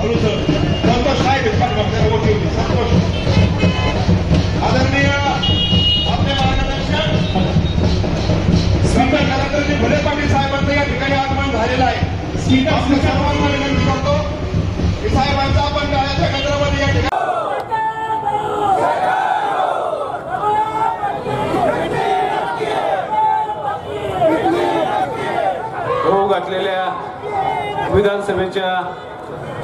संतोष नाईक आपल्याला वोट संतोष आदरणीय आपले मार्गदर्शक संत नरेंद्रजी भुले पाटील साहेबांचं या ठिकाणी आगमन झालेलं आहे सर्वांना विनंती करतो की साहेबांचा आपण काळाच्या केंद्रामध्ये या विधानसभेच्या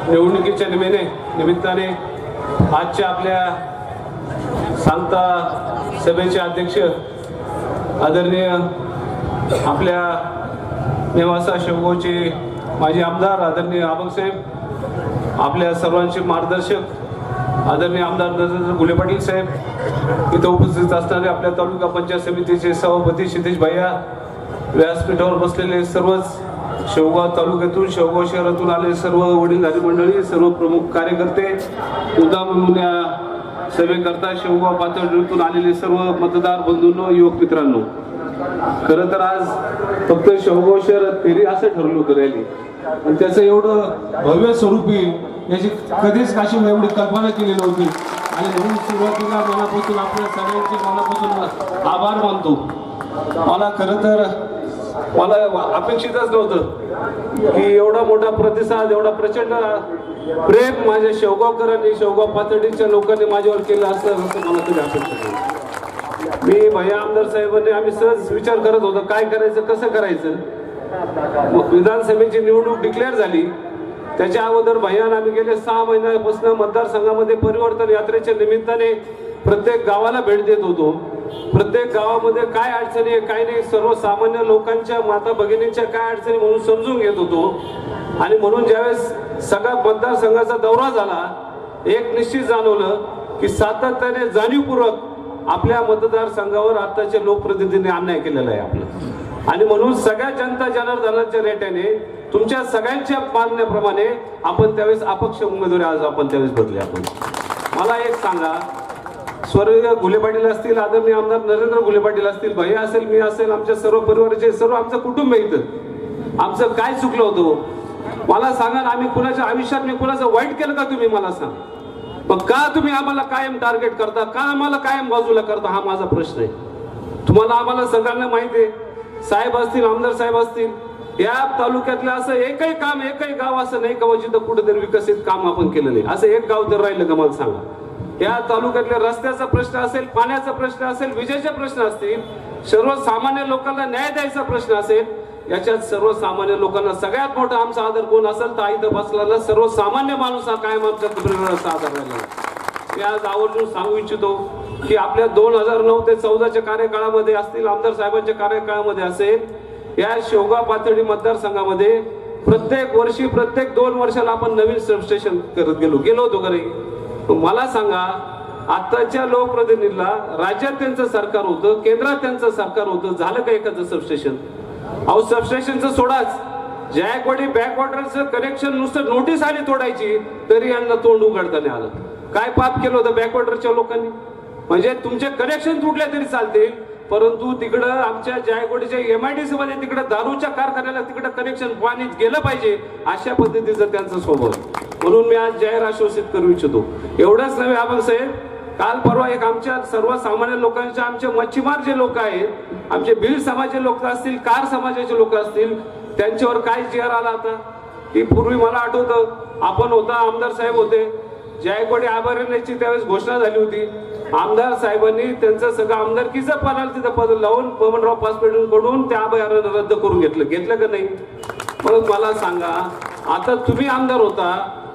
निवडणुकीच्या निमित्ताने निमित्ताने आजच्या आपल्या सांगता सभेचे अध्यक्ष आदरणीय आपल्या नेवासा शेवगावचे माजी आमदार आदरणीय आबंगसाहेब आपल्या सर्वांचे मार्गदर्शक आदरणीय आमदार नरेंद्र गुले पाटील साहेब इथं उपस्थित असणारे आपल्या तालुका पंचायत समितीचे सभापती सिद्धेश भैया व्यासपीठावर बसलेले सर्वच शेवगाव तालुक्यातून शेवगाव शहरातून आलेले सर्व वडीलधारी मंडळी सर्व प्रमुख कार्यकर्ते उदाम सभेकरता शेवगाव पातळीतून आलेले सर्व मतदार बंधूंनो युवक मित्रांनो. खरं तर आज फक्त शेवगाव शहर फेरी असं ठरलं होतं रॅली. आणि त्याचं एवढं भव्य स्वरूप येईल याची कधीच काशी एवढी कल्पना केली नव्हती. आणि म्हणून सुरुवातीला मनापासून आपल्या सगळ्यांचे मनापासून आभार मानतो. मला खरं तर मला अपेक्षितच नव्हतं की एवढा मोठा प्रतिसाद एवढा प्रचंड प्रेम माझ्या शेवगावकरांनी शेवगाव पातळीच्या लोकांनी माझ्यावर केलं असं असं मला तरी अपेक्षा मी भैया आमदार साहेबांनी आम्ही सहज विचार करत होतो काय करायचं कसं करायचं? मग विधानसभेची निवडणूक डिक्लेअर झाली. त्याच्या अगोदर भैयान आम्ही गेले सहा महिन्यापासून मतदारसंघामध्ये परिवर्तन यात्रेच्या निमित्ताने प्रत्येक गावाला भेट देत होतो. प्रत्येक गावामध्ये काय अडचणी आहे काय नाही सर्वसामान्य लोकांच्या माता भगिनींच्या काय अडचणी म्हणून समजून घेत होतो. आणि म्हणून ज्यावेळेस सगळ्या मतदारसंघाचा दौरा झाला एक निश्चित जाणवलं की सातत्याने जाणीवपूर्वक आपल्या मतदारसंघावर आताच्या लोकप्रतिनिधींनी अन्याय केलेला आहे आपला. आणि म्हणून सगळ्या जनता जनार्दनाच्या रेट्याने तुमच्या सगळ्यांच्या मागण्याप्रमाणे आपण त्यावेळेस अपक्ष उमेदवारी आज आपण त्यावेळेस बदले आपण. मला एक सांगा स्वर्गीय घुले पाटील असतील आदरणीय आमदार नरेंद्र घुले पाटील असतील भाई असेल मी असेल आमच्या सर्व परिवाराचे सर्व आमचं कुटुंब इथं. आमचं काय चुकलं होतं? मला सांगा आम्ही कुणाच्या आयुष्यात मी कुणाचं वाईट केलं का तुम्ही मला सांग? मग का तुम्ही आम्हाला कायम टार्गेट करता? का आम्हाला कायम बाजूला करता? हा माझा प्रश्न आहे. तुम्हाला आम्हाला सगळ्यांना माहिती आहे. साहेब असतील आमदार साहेब असतील या तालुक्यातलं असं एकही काम एकही गाव असं नाही का जिथं कुठेतरी विकसित काम आपण केलं नाही असं एक गाव तर राहिलं का मला सांगा. या तालुक्यातल्या रस्त्याचा प्रश्न असेल पाण्याचा प्रश्न असेल विजेचे प्रश्न असतील सर्वसामान्य लोकांना न्याय द्यायचा प्रश्न असेल याच्यात सर्वसामान्य लोकांना सगळ्यात मोठा आमचा आदर कोण असेल तर इथं बसलेला सर्वसामान्य माणूस हा कायम आमच्या कुटुंबाचा आदर राहिला मी आज आवर्जून सांगू इच्छितो की आपल्या दोन हजार नऊ ते चौदाच्या कार्यकाळामध्ये असतील आमदार साहेबांच्या कार्यकाळामध्ये असेल या शेवगा पातळी मतदारसंघामध्ये प्रत्येक वर्षी प्रत्येक दोन वर्षाला आपण नवीन सबस्टेशन करत गेलो. गेलो होतो घरी मला सांगा आताच्या लोकप्रतिनिधीला राज्यात त्यांचं सरकार होतं केंद्रात त्यांचं सरकार होतं झालं का एखादं सबस्टेशन अहो सबस्टेशनचं सोडाच. जायकवाडी बॅकवॉटरचं कनेक्शन नुसतं नोटीस आली तोडायची तरी यांना तोंड उघडता नाही आलं. काय पाप केलं होतं बॅकवॉटरच्या लोकांनी? म्हणजे तुमचे कनेक्शन तुटले तरी चालतील परंतु तिकडं आमच्या जायकवाडीच्या सी मध्ये तिकडं दारूच्या कारखान्याला तिकडं कनेक्शन पाणी गेलं पाहिजे अशा पद्धतीचा त्यांचा स्वभाव म्हणून मी आज जाहीर आश्वासित करू इच्छितो. एवढंच नव्हे आपण साहेब काल परवा एक आमच्या सर्वसामान्य लोकांच्या आमचे मच्छीमार जे लोक आहेत आमचे बीड समाजाचे लोक असतील कार समाजाचे लोक असतील त्यांच्यावर काय चेअर आला आता की पूर्वी मला आठवतं. आपण होता आमदार साहेब होते. जायकवाडी अभयारण्याची त्यावेळेस घोषणा झाली होती. आमदार साहेबांनी त्यांचं सगळं आमदारकीचं पदाला तिथं पद लावून पवनराव पासपेटून त्या अभयारण्य रद्द करून घेतलं. घेतलं का नाही? मग मला सांगा आता तुम्ही आमदार होता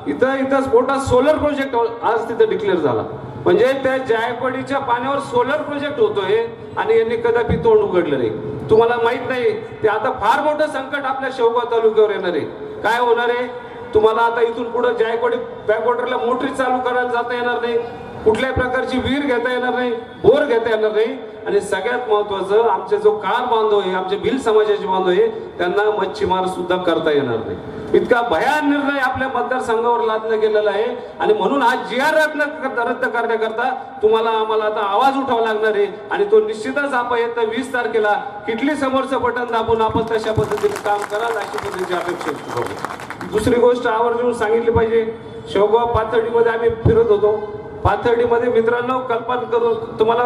इथं इथं मोठा सोलर प्रोजेक्ट आज तिथं डिक्लेअर झाला. म्हणजे त्या जायकवाडीच्या पाण्यावर सोलर प्रोजेक्ट होतोय आणि यांनी कदापि तोंड उघडलं नाही. तुम्हाला माहीत नाही ते आता फार मोठं संकट आपल्या शेवगाव तालुक्यावर येणार आहे. काय होणार आहे? तुम्हाला आता इथून पुढे जायकवाडी बॅकवॉटरला मोटरी चालू करायला जाता येणार नाही. कुठल्याही प्रकारची विहीर घेता येणार नाही बोर घेता येणार नाही. आणि सगळ्यात महत्वाचं आमचे जो कार बांधव आहे आमचे भिल समाजाचे बांधव आहे त्यांना मच्छीमार सुद्धा करता येणार नाही. इतका भयान निर्णय आपल्या मतदारसंघावर लादला गेलेला आहे. आणि म्हणून हा जी आर रद्द रद्द करण्याकरता तुम्हाला आम्हाला आता आवाज उठावा लागणार आहे. आणि तो निश्चितच आपण येत्या वीस तारखेला किटली समोरचं बटन दाबून आपण तशा पद्धतीने काम कराल अशी पद्धतीची अपेक्षा करू दुसरी गोष्ट आवर्जून सांगितली पाहिजे. शेवगाव पाथर्डीमध्ये आम्ही फिरत होतो. पाथर्डीमध्ये मित्रांनो कल्पना करू तुम्हाला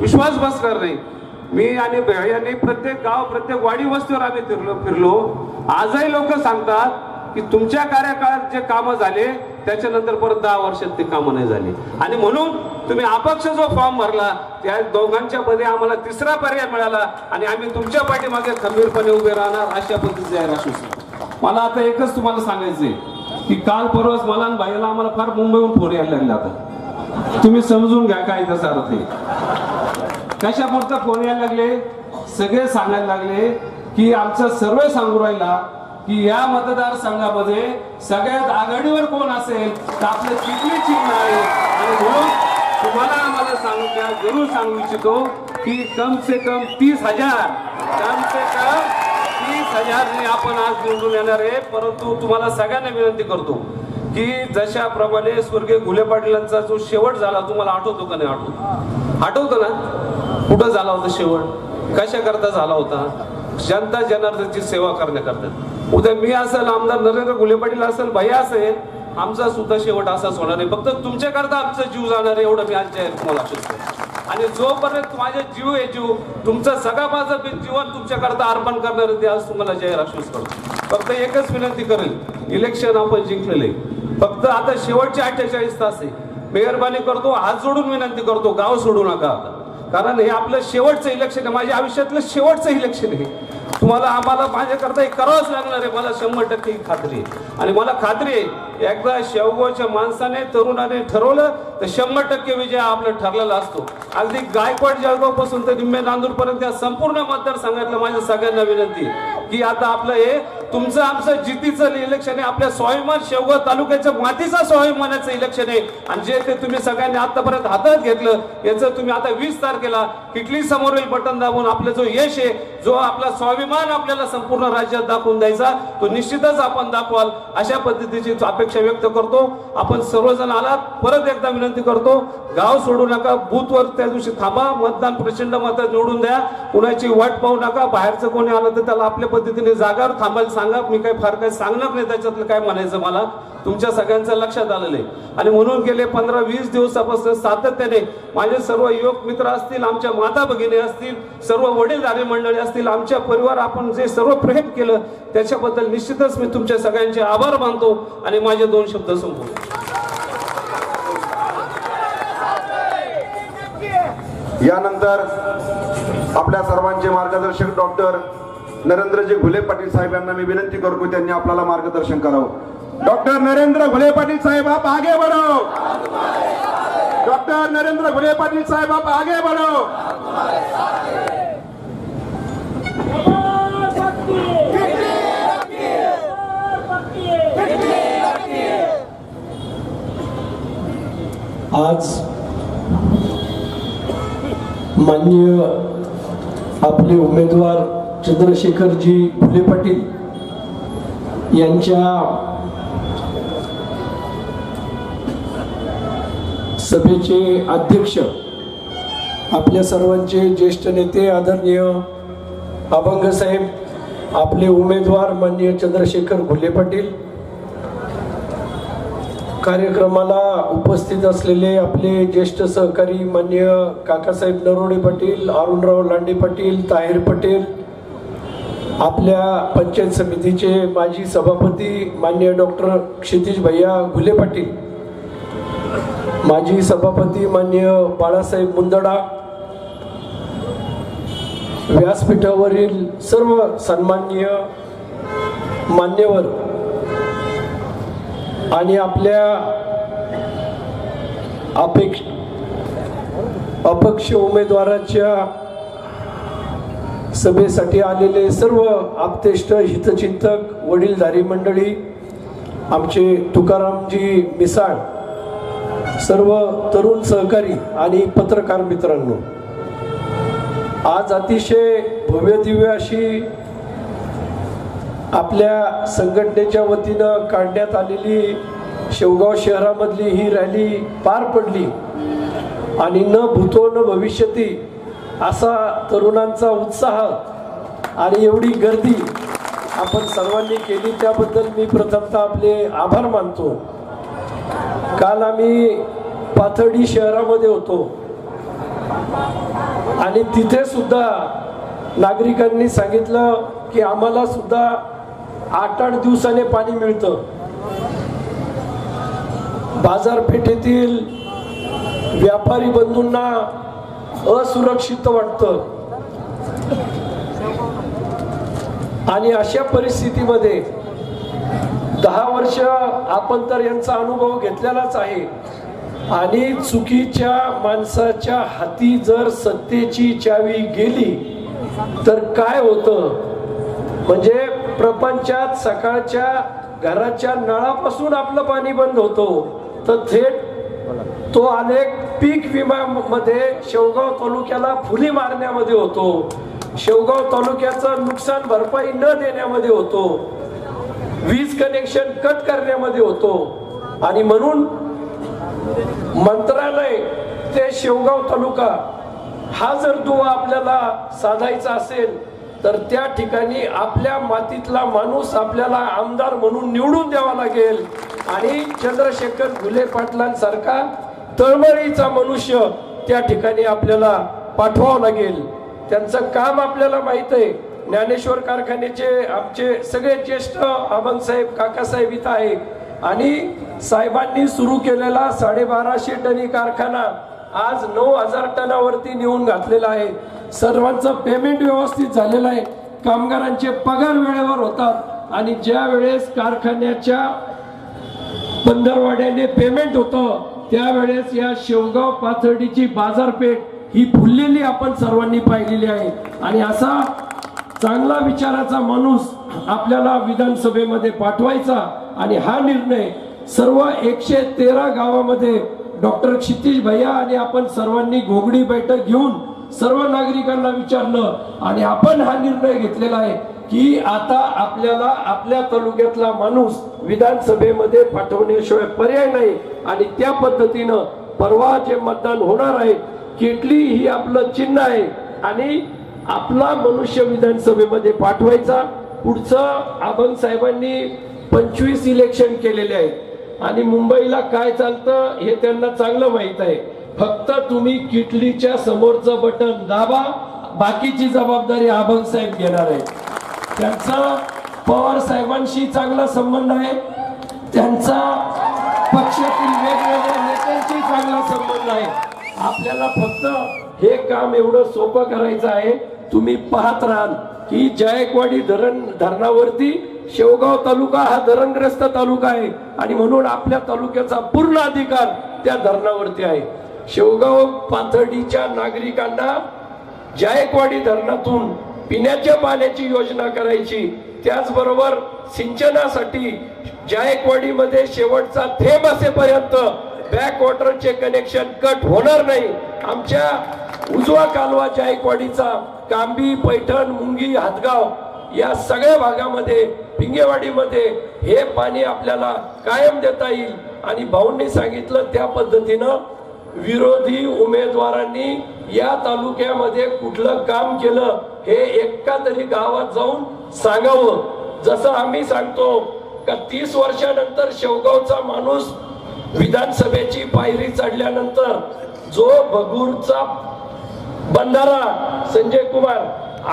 विश्वास बसणार नाही. मी आणि यांनी प्रत्येक गाव प्रत्येक वाडी वस्तीवर आम्ही फिरलो फिरलो. आजही लोक सांगतात की तुमच्या कार्यकाळात जे कामं झाले त्याच्यानंतर परत दहा वर्षात ते कामं नाही झाली. आणि म्हणून तुम्ही अपक्ष जो फॉर्म भरला त्या दोघांच्या मध्ये आम्हाला तिसरा पर्याय मिळाला आणि आम्ही तुमच्या पाठीमागे खंबीरपणे उभे राहणार अशा पद्धतीचे आहे मला आता एकच तुम्हाला सांगायचंय की काल परवाच मला आणि भाईला आम्हाला फार मुंबईहून फोन यायला लागला आता. तुम्ही समजून घ्या काय त्याचा अर्थ कशापुरतं फोन यायला लागले? सगळे सांगायला लागले की आमचा सर्वे सांगू राहिला की या मतदारसंघामध्ये सगळ्यात आघाडीवर कोण असेल तर आपलं चिखली चिन्ह आहे. आणि म्हणून तुम्हाला आम्हाला सांगू जरूर सांगू इच्छितो की कम से कम तीस हजार कम से कम तीस हजारने आपण आज निवडून येणार आहे. परंतु तुम्हाला सगळ्यांना विनंती करतो की जशाप्रमाणे स्वर्गीय घुले पाटीलांचा जो शेवट झाला तुम्हाला आठवतो का नाही आठवतो? आठवतो ना? कुठं झाला होता शेवट. कशा करता झाला होता? जनता जनार्दनची सेवा करण्याकरता. उद्या मी असेल आमदार नरेंद्र गुले पाटील असेल भैया असेल आमचा सुद्धा शेवट असाच होणार आहे. फक्त तुमच्याकरता आमचा जीव जाणार आहे एवढं मी आज तुम्हाला आश्वस्त आणि जोपर्यंत माझे जीव आहे जीव तुमचा सगळा माझं जीवन तुमच्याकरता अर्पण करणार आहे ते आज तुम्हाला जाहीर आश्वास करतो. फक्त एकच विनंती करेल इलेक्शन आपण जिंकलेलं. आहे फक्त आता शेवटचे अठ्ठेचाळीस तास आहे. मेहरबानी करतो हात जोडून विनंती करतो गाव सोडू नका आता. कारण हे आपलं शेवटचं इलेक्शन आहे. माझ्या आयुष्यातलं शेवटचं इलेक्शन आहे. तुम्हाला आम्हाला माझ्याकरता हे करावंच लागणार आहे. मला शंभर टक्के ही खात्री आहे. आणि मला खात्री आहे एकदा शेवगावच्या माणसाने तरुणाने ठरवलं तर शंभर टक्के विजय हा आपला ठरलेला असतो. अगदी गायकवाड जळगावपासून तर निम्मे नांदूरपर्यंत या संपूर्ण मतदारसंघातलं माझ्या सगळ्यांना विनंती आहे. की आता आपलं हे तुमचं आमचं जितीचं इलेक्शन आहे आपल्या स्वाभिमान शेवगाव तालुक्याच्या मातीचा स्वाभिमानाचं इलेक्शन आहे. आणि जे ते तुम्ही सगळ्यांनी आतापर्यंत हातात घेतलं याचं तुम्ही आता वीस तारखेला किटली समोरील बटन दाबून आपला जो यश आहे जो आपला स्वाभिमान आपल्याला संपूर्ण राज्यात दाखवून द्यायचा तो निश्चितच आपण दाखवाल. अशा पद्धतीची अपेक्षा व्यक्त करतो. आपण सर्वजण आलात परत एकदा विनंती करतो गाव सोडू नका बूथवर त्या दिवशी थांबा मतदान प्रचंड मत निवडून द्या. कुणाची वाट पाहू नका बाहेरचं कोणी आलं तर त्याला आपल्या पद्धतीने जागावर थांबायला सांगा. मी काही फार काही सांगणार नाही त्याच्यातलं काय म्हणायचं मला. तुमच्या सगळ्यांचं लक्षात आलेलं आहे. आणि म्हणून गेले पंधरा वीस दिवसापासून सातत्याने माझे सर्व युवक मित्र असतील आमच्या माता भगिनी असतील सर्व वडीलधारी मंडळी असतील आमच्या परिवार आपण जे सर्व प्रेम केलं त्याच्याबद्दल निश्चितच मी तुमच्या सगळ्यांचे आभार मानतो आणि माझे दोन शब्द संपवतो. यानंतर आपल्या सर्वांचे मार्गदर्शक डॉक्टर नरेंद्रजी घुले पाटील साहेब यांना मी विनंती करतो त्यांनी आपल्याला मार्गदर्शन करावं. डॉक्टर नरेंद्र घुले पाटील साहेब आप आगे बढ़ो. डॉक्टर नरेंद्र घुले पाटील साहेब आप आगे बढ़ो. आज माननीय आपले उमेदवार चंद्रशेखरजी फुले पाटील यांच्या सभेचे अध्यक्ष आपल्या सर्वांचे ज्येष्ठ नेते आदरणीय अभंग साहेब आपले उमेदवार माननीय चंद्रशेखर घुले पाटील कार्यक्रमाला उपस्थित असलेले आपले ज्येष्ठ सहकारी मान्य काकासाहेब नरोडे पाटील अरुणराव लांडे पाटील ताहेर पटेल आपल्या पंचायत समितीचे माजी सभापती मान्य डॉक्टर क्षितिज भैया घुले पाटील माजी सभापती मान्य बाळासाहेब मुंदडा व्यासपीठावरील सर्व सन्माननीय मान्यवर आणि आपल्या अपेक्ष अपक्ष उमेदवाराच्या सभेसाठी आलेले सर्व आपतेष्ट हितचिंतक वडीलधारी मंडळी आमचे तुकारामजी मिसाळ सर्व तरुण सहकारी आणि पत्रकार मित्रांनो आज अतिशय भव्य दिव्य अशी आपल्या संघटनेच्या वतीनं काढण्यात आलेली शेवगाव शहरामधली ही रॅली पार पडली. आणि न भूतो न भविष्यती असा तरुणांचा उत्साह आणि एवढी गर्दी आपण सर्वांनी केली त्याबद्दल मी प्रथमतः आपले आभार मानतो. काल आम्ही पाथर्डी शहरामध्ये होतो. आणि तिथे सुद्धा नागरिकांनी सांगितलं की आम्हाला सुद्धा आठ आठ दिवसाने पाणी मिळतं. बाजारपेठेतील व्यापारी बंधूंना असुरक्षित वाटतं. आणि अशा परिस्थितीमध्ये दहा वर्ष आपण तर यांचा अनुभव घेतलेलाच आहे. आणि चुकीच्या माणसाच्या हाती जर सत्तेची चावी गेली तर काय होतं? म्हणजे प्रपंचात सकाळच्या घराच्या नळापासून आपलं पाणी बंद होतो. तर थेट तो अनेक पीक विम्यामध्ये शेवगाव तालुक्याला फुली मारण्यामध्ये होतो. शेवगाव तालुक्याचं नुकसान भरपाई न देण्यामध्ये होतो. वीज कनेक्शन कट करण्यामध्ये होतो. आणि म्हणून मंत्रालय ते शेवगाव तालुका हा जर दुवा आपल्याला साधायचा असेल तर त्या ठिकाणी आपल्या मातीतला माणूस आपल्याला आमदार म्हणून निवडून द्यावा लागेल. आणि चंद्रशेखर घुले पाटलांसारखा तळमळीचा मनुष्य त्या ठिकाणी आपल्याला पाठवावं लागेल. त्यांचं काम आपल्याला माहीत आहे. ज्ञानेश्वर कारखान्याचे आमचे सगळे ज्येष्ठ आमनसाहेब काकासाहेब इथं आहे आणि साहेबांनी सुरू केलेला साडेबाराशे टनी कारखाना आज नऊ हजार टनावरती नेऊन घातलेला आहे. सर्वांचं पेमेंट व्यवस्थित झालेलं आहे. कामगारांचे पगार वेळेवर होतात. आणि ज्या वेळेस कारखान्याच्या पंधरवाड्याने पेमेंट होतं त्यावेळेस या शेवगाव पाथर्डीची बाजारपेठ ही फुललेली आपण सर्वांनी पाहिलेली आहे. आणि असा चांगला विचाराचा माणूस आपल्याला विधानसभेमध्ये पाठवायचा आणि हा निर्णय सर्व एकशे तेरा गावामध्ये डॉक्टर क्षितिज भैया आणि आपण सर्वांनी घोगडी बैठक घेऊन सर्व नागरिकांना विचारलं आणि आपण हा निर्णय घेतलेला आहे. की आता आपल्याला आपल्या तालुक्यातला माणूस विधानसभेमध्ये पाठवण्याशिवाय पर्याय नाही. आणि त्या पद्धतीनं परवा जे मतदान होणार आहे किटली ही आपलं चिन्ह आहे. आणि आपला मनुष्य विधानसभेमध्ये पाठवायचा. पुढचं आबन साहेबांनी पंचवीस इलेक्शन केलेले आहेत. आणि मुंबईला काय चालतं हे त्यांना चांगलं माहीत आहे. फक्त तुम्ही किटलीच्या समोरचं बटन दाबा. बाकीची जबाबदारी आबन साहेब घेणार आहे त्यांचा पवार साहेबांशी चांगला संबंध आहे. त्यांचा पक्षातील वेगवेगळ्या नेत्यांशी चांगला संबंध आहे. आपल्याला फक्त हे काम एवढं सोपं करायचं आहे. तुम्ही पाहत राहाल की जायकवाडी धरण धरणावरती शेवगाव तालुका हा धरणग्रस्त तालुका आहे. आणि म्हणून आपल्या तालुक्याचा पूर्ण अधिकार त्या धरणावरती आहे. शेवगाव पाथर्डीच्या नागरिकांना जायकवाडी धरणातून पिण्याच्या पाण्याची योजना करायची. त्याचबरोबर सिंचनासाठी जायकवाडीमध्ये शेवटचा थेंब असेपर्यंत बॅकवॉटरचे कनेक्शन कट होणार नाही. आमच्या उजवा कालवा जायकवाडीचा कांबी पैठण मुंगी हातगाव या सगळ्या भागामध्ये पिंगेवाडीमध्ये हे पाणी आपल्याला कायम देता येईल. आणि भाऊंनी सांगितलं त्या पद्धतीनं विरोधी उमेदवारांनी या तालुक्यामध्ये कुठलं काम केलं हे एका तरी गावात जाऊन सांगावं. जसं आम्ही सांगतो का तीस वर्षानंतर शेवगावचा माणूस विधानसभेची पायरी चढल्यानंतर जो भगूरचा बंधारा संजय कुमार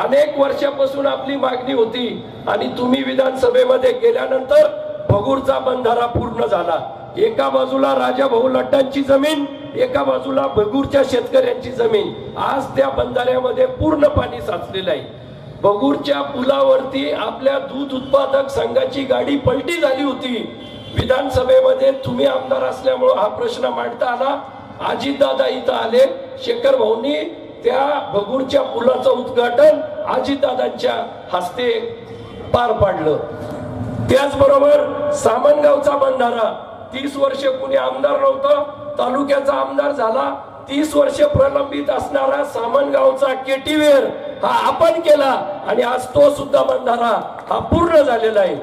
अनेक वर्षापासून आपली मागणी होती आणि तुम्ही विधानसभेमध्ये गेल्यानंतर भगूरचा बंधारा पूर्ण झाला. एका बाजूला राजा भाऊ लड्डांची जमीन एका बाजूला बगूरच्या शेतकऱ्यांची जमीन आज त्या बंधाऱ्यामध्ये पूर्ण पाणी साचलेलं आहे. बगूरच्या पुलावरती आपल्या दूध उत्पादक संघाची गाडी पलटी झाली होती. विधानसभेमध्ये तुम्ही आमदार असल्यामुळं हा प्रश्न मांडता आला. अजितदादा इथं आले. शेखर भाऊंनी त्या भगूरच्या पुलाचं उद्घाटन अजितदादांच्या हस्ते पार पाडलं. त्याचबरोबर सामनगावचा बंधारा तीस वर्ष कुणी आमदार नव्हतं. तालुक्याचा आमदार झाला. तीस वर्ष प्रलंबित असणारा सामनगावचा केटीवेर हा आपण केला आणि आज तो सुद्धा बंधारा हा पूर्ण झालेला आहे.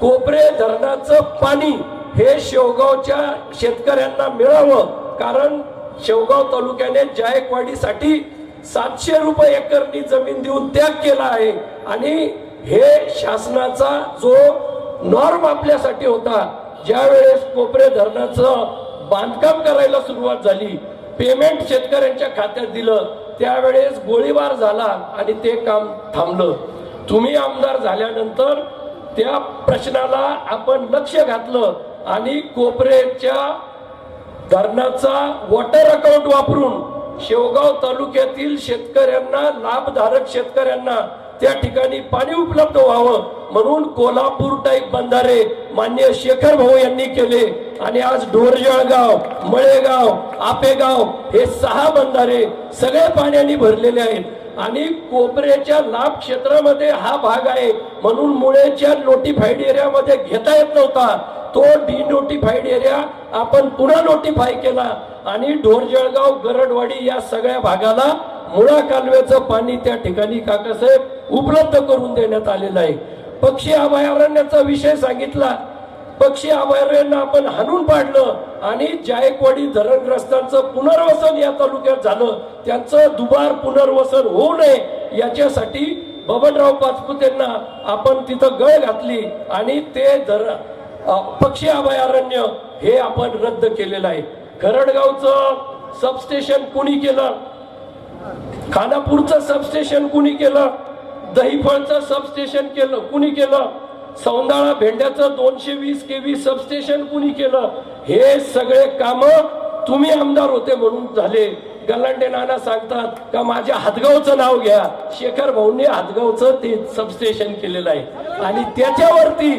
कोपरे धरणाचं पाणी हे शेवगावच्या शेतकऱ्यांना मिळावं कारण शेवगाव तालुक्याने जायकवाडीसाठी सातशे रुपये एकरनी जमीन देऊन त्याग केला आहे आणि हे शासनाचा जो नॉर्म आपल्यासाठी होता ज्यावेळेस कोपरे धरणाचं बांधकाम करायला सुरुवात झाली. पेमेंट शेतकऱ्यांच्या खात्यात दिलं. त्यावेळेस गोळीबार झाला आणि ते काम थांबलं. तुम्ही आमदार झाल्यानंतर त्या प्रश्नाला आपण लक्ष घातलं आणि कोपरेच्या धरणाचा वॉटर अकाउंट वापरून शेवगाव तालुक्यातील शेतकऱ्यांना लाभधारक शेतकऱ्यांना त्या ठिकाणी पाणी उपलब्ध व्हावं म्हणून कोल्हापूर टाईप बंधारे मान्य शेखर भाऊ यांनी केले. आणि आज ढोरजळगाव मळेगाव आपेगाव हे सहा बंधारे सगळे पाण्याने भरलेले आहेत. आणि कोपऱ्याच्या लाभ क्षेत्रामध्ये हा भाग आहे म्हणून मुळेच्या नोटिफाईड एरियामध्ये घेता येत नव्हता. तो डिनोटिफाईड एरिया आपण पुन्हा नोटिफाय केला. आणि ढोरजळगाव गरडवाडी या सगळ्या भागाला मुळा कालव्याचं पाणी त्या ठिकाणी काकासाहेब उपलब्ध करून देण्यात आलेलं आहे. पक्षी अभयारण्याचा विषय सांगितला. पक्षी अभयारण्य आपण हाणून पाडलं आणि जायकवाडी धरणग्रस्तांचं पुनर्वसन या तालुक्यात झालं. त्यांचं दुबार पुनर्वसन होऊ नये याच्यासाठी बबनराव पाचपुतेंना आपण तिथं गळ घातली आणि ते धर पक्षी अभयारण्य हे आपण रद्द केलेलं आहे. करडगावचं सबस्टेशन कुणी केलं? खानापूरचं सबस्टेशन कुणी केलं? दहीफळचं सबस्टेशन केलं कुणी केलं? सौंदाळा भेंड्याचं दोनशे वीस के व्ही सबस्टेशन कुणी केलं? हे सगळे काम तुम्ही आमदार होते म्हणून झाले. गलांडे नाना सांगतात का माझ्या हातगावचं नाव घ्या. शेखर भाऊंनी हातगावचं ते सबस्टेशन केलेलं आहे. आणि त्याच्यावरती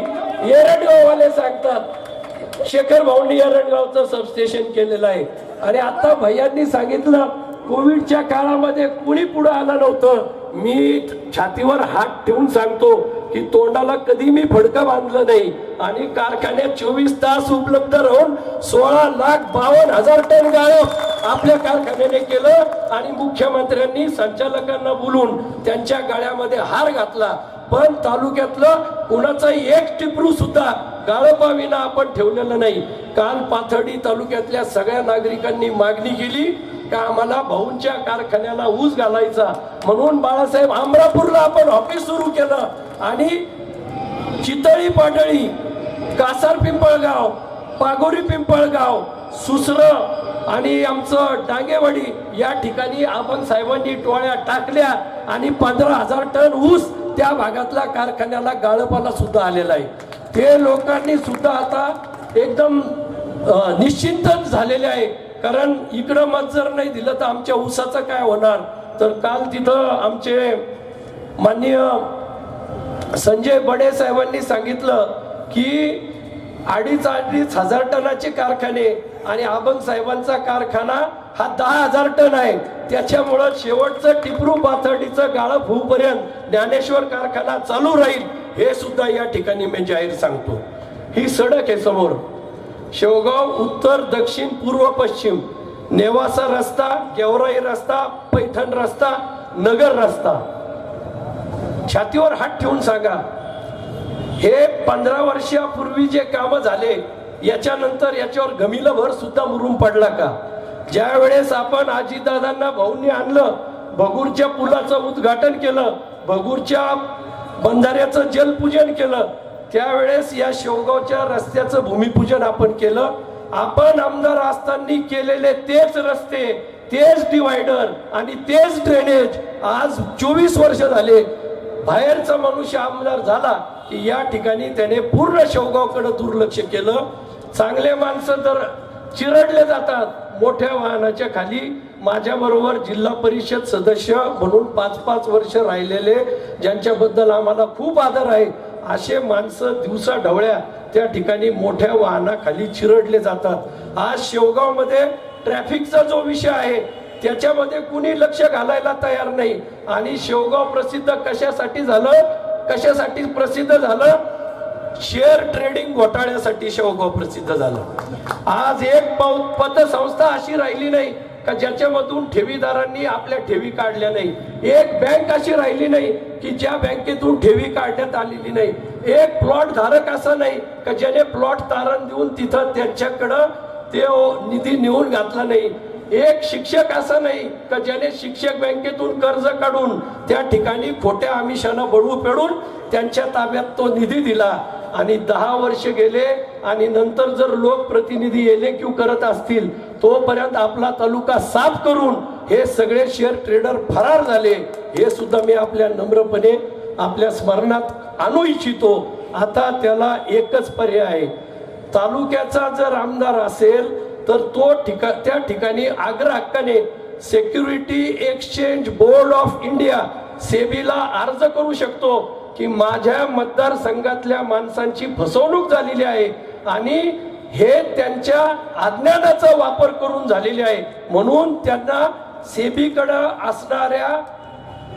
येरडगाववाले सांगतात शेखर भाऊंनी एरणगावचं सबस्टेशन केलेलं आहे. आणि आता भैयांनी सांगितलं कोविडच्या काळामध्ये कुणी पुढे आलं नव्हतं? मी छातीवर हात ठेवून सांगतो की तोंडाला कधी मी फडकं बांधलं नाही. आणि कारखान्यात चोवीस तास उपलब्ध राहून सोळा लाख बावन्न हजार टन गाळप आपल्या कारखान्याने केलं आणि मुख्यमंत्र्यांनी संचालकांना बोलून त्यांच्या गाळ्यामध्ये हार घातला. पण तालुक्यातलं कुणाचं एक टिपरू सुद्धा गाळपाविना आपण ठेवलेलं नाही. काल पाथर्डी तालुक्यातल्या सगळ्या नागरिकांनी मागणी केली. का आम्हाला भाऊंच्या कारखान्याला ऊस घालायचा. म्हणून बाळासाहेब आमरापूरला आपण ऑफिस सुरू केलं. आणि चितळी पाडळी कासार पिंपळगाव पागोरी पिंपळगाव सुसर आणि आमचं डांगेवाडी या ठिकाणी आपण साहेबांनी टोळ्या टाकल्या आणि पंधरा हजार टन ऊस त्या भागातल्या कारखान्याला गाळपाला सुद्धा आलेला आहे. ते लोकांनी सुद्धा आता एकदम निश्चिंतच झालेले आहे. कारण इकडं मत जर नाही दिलं तर आमच्या ऊसाचं काय होणार? तर काल तिथं आमचे माननीय संजय बडे साहेबांनी सांगितलं की अडीच अडीच हजार टनाचे कारखाने आणि आबंग साहेबांचा कारखाना हा दहा हजार टन आहे. त्याच्यामुळं शेवटचं टिपरू पाथर्डीचं गाळप होऊपर्यंत ज्ञानेश्वर कारखाना चालू राहील हे सुद्धा या ठिकाणी मी जाहीर सांगतो. ही सडक आहे समोर. शेवगाव उत्तर दक्षिण पूर्व पश्चिम. नेवासा रस्ता गेवराई रस्ता पैठण रस्ता नगर रस्ता. छातीवर हात ठेवून सांगा. हे पंधरा वर्षापूर्वी जे काम झाले याच्यानंतर याच्यावर गमिला भर सुद्धा मुरून पडला का? ज्या वेळेस आपण आजीदादांना भाऊंनी आणलं भगूरच्या पुलाचं उद्घाटन केलं भगूरच्या बंधाऱ्याचं जलपूजन केलं त्यावेळेस या शेवगावच्या रस्त्याचं भूमिपूजन आपण केलं. आपण आमदार असताना केलेले तेच रस्ते तेच डिवायडर आणि तेच ड्रेनेज आज चोवीस वर्ष झाले. बाहेरचा मनुष्य आमदार झाला की या ठिकाणी त्याने पूर्ण शेवगावकडे दुर्लक्ष केलं. चांगले माणसं तर चिरडले जातात मोठ्या वाहनाच्या खाली. माझ्याबरोबर जिल्हा परिषद सदस्य म्हणून पाच पाच वर्ष राहिलेले ज्यांच्याबद्दल आम्हाला खूप आदर आहे. असे माणसं दिवसा ढवळ्या त्या ठिकाणी मोठ्या वाहनाखाली चिरडले जातात. आज शेवगावमध्ये ट्रॅफिकचा जो विषय आहे त्याच्यामध्ये कुणी लक्ष घालायला तयार नाही. आणि शेवगाव प्रसिद्ध कशासाठी झालं? कशासाठी प्रसिद्ध झालं? शेअर ट्रेडिंग घोटाळ्यासाठी शेवगाव प्रसिद्ध झालं. आज एक पतसंस्था अशी राहिली नाही. का ज्याच्यामधून ठेवीदारांनी आपल्या ठेवी काढल्या नाही? एक बँक अशी राहिली नाही की ज्या बँकेतून ठेवी काढण्यात आलेली नाही. एक प्लॉट धारक असा नाही का ज्याने प्लॉट तारण देऊन तिथं त्यांच्याकडं ते निधी नेऊन घातला नाही. एक शिक्षक असा नाही का ज्याने शिक्षक बँकेतून कर्ज काढून त्या ठिकाणी खोट्या आमिषानं बळू पेडून त्यांच्या ताब्यात तो निधी दिला आणि दहा वर्ष गेले आणि नंतर जर लोकप्रतिनिधी एल क्यू करत असतील तोपर्यंत आपला तालुका साफ करून हे सगळे शेअर ट्रेडर फरार झाले हे सुद्धा मी आपल्या नम्रपणे आपल्या स्मरणात आणू इच्छितो. आता त्याला एकच पर्याय आहे. तालुक्याचा जर आमदार असेल तर तो ठिका त्या ठिकाणी आग्र हक्काने security exchange board of India सेबीला अर्ज करू शकतो की माझ्या मतदारसंघातल्या माणसांची फसवणूक झालेली आहे आणि हे त्यांच्या अज्ञानाचा वापर करून झालेले आहे. म्हणून त्यांना सेबीकडं असणाऱ्या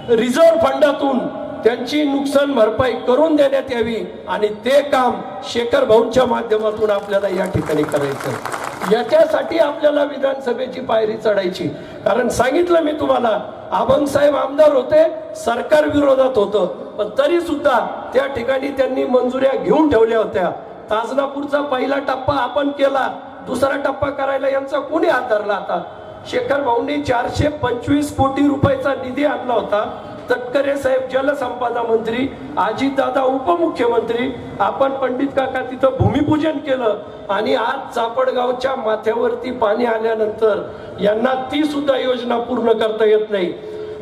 रिझर्व्ह फंडातून त्यांची नुकसान भरपाई करून देण्यात यावी आणि ते काम शेखर भाऊंच्या माध्यमातून आपल्याला या ठिकाणी करायचं याच्यासाठी आपल्याला विधानसभेची पायरी चढायची. कारण सांगितलं मी तुम्हाला आबंग साहेब आमदार होते सरकार विरोधात होतं. पण तरी सुद्धा त्या ठिकाणी त्यांनी मंजुऱ्या घेऊन ठेवल्या होत्या. ताजनापूरचा पहिला टप्पा आपण केला. दुसरा टप्पा करायला यांचा कोणी हात धरला आता? शेखर भाऊंनी चारशे पंचवीस कोटी रुपयाचा निधी आणला होता. तटकरे साहेब जलसंपदा मंत्री अजितदादा उपमुख्यमंत्री आपण पंडित काका तिथं भूमिपूजन केलं आणि आज चापडगावच्या माथ्यावरती पाणी आल्यानंतर यांना ती सुद्धा योजना पूर्ण करता येत नाही.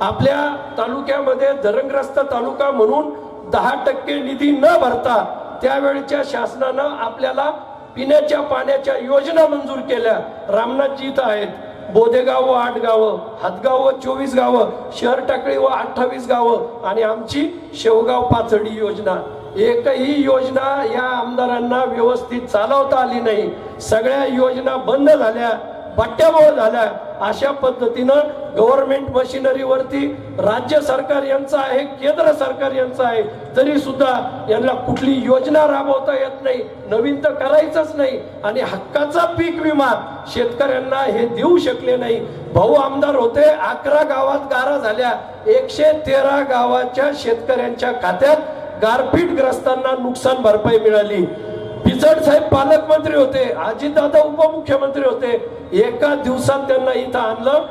आपल्या तालुक्यामध्ये धरणग्रस्त तालुका म्हणून दहा टक्के निधी न भरता त्यावेळच्या शासनानं आपल्याला पिण्याच्या पाण्याच्या योजना मंजूर केल्या. रामनाथजी इथं आहेत. बोदेगाव व आठ गावं हातगाव व चोवीस गावं शहर टाकळी व अठ्ठावीस गावं आणि आमची शेवगाव पाचडी योजना. एकही योजना या आमदारांना व्यवस्थित चालवता आली नाही. सगळ्या योजना बंद झाल्या बट्ट्याबोळ झाल्या. अशा पद्धतीनं गव्हर्नमेंट मशिनरीवरती राज्य सरकार यांचं आहे केंद्र सरकार यांचं आहे तरी सुद्धा यांना कुठली योजना राबवता येत नाही नवीन तर करायचंच नाही आणि हक्काचा पीक विमा शेतकऱ्यांना हे देऊ शकले नाही. भाऊ आमदार होते अकरा गावात गारा झाल्या एकशे तेरा गावाच्या शेतकऱ्यांच्या खात्यात गारपीटग्रस्तांना नुकसान भरपाई मिळाली. पिचड साहेब पालकमंत्री होते अजितदादा उपमुख्यमंत्री होते. एका दिवसात त्यांना इथं आणलं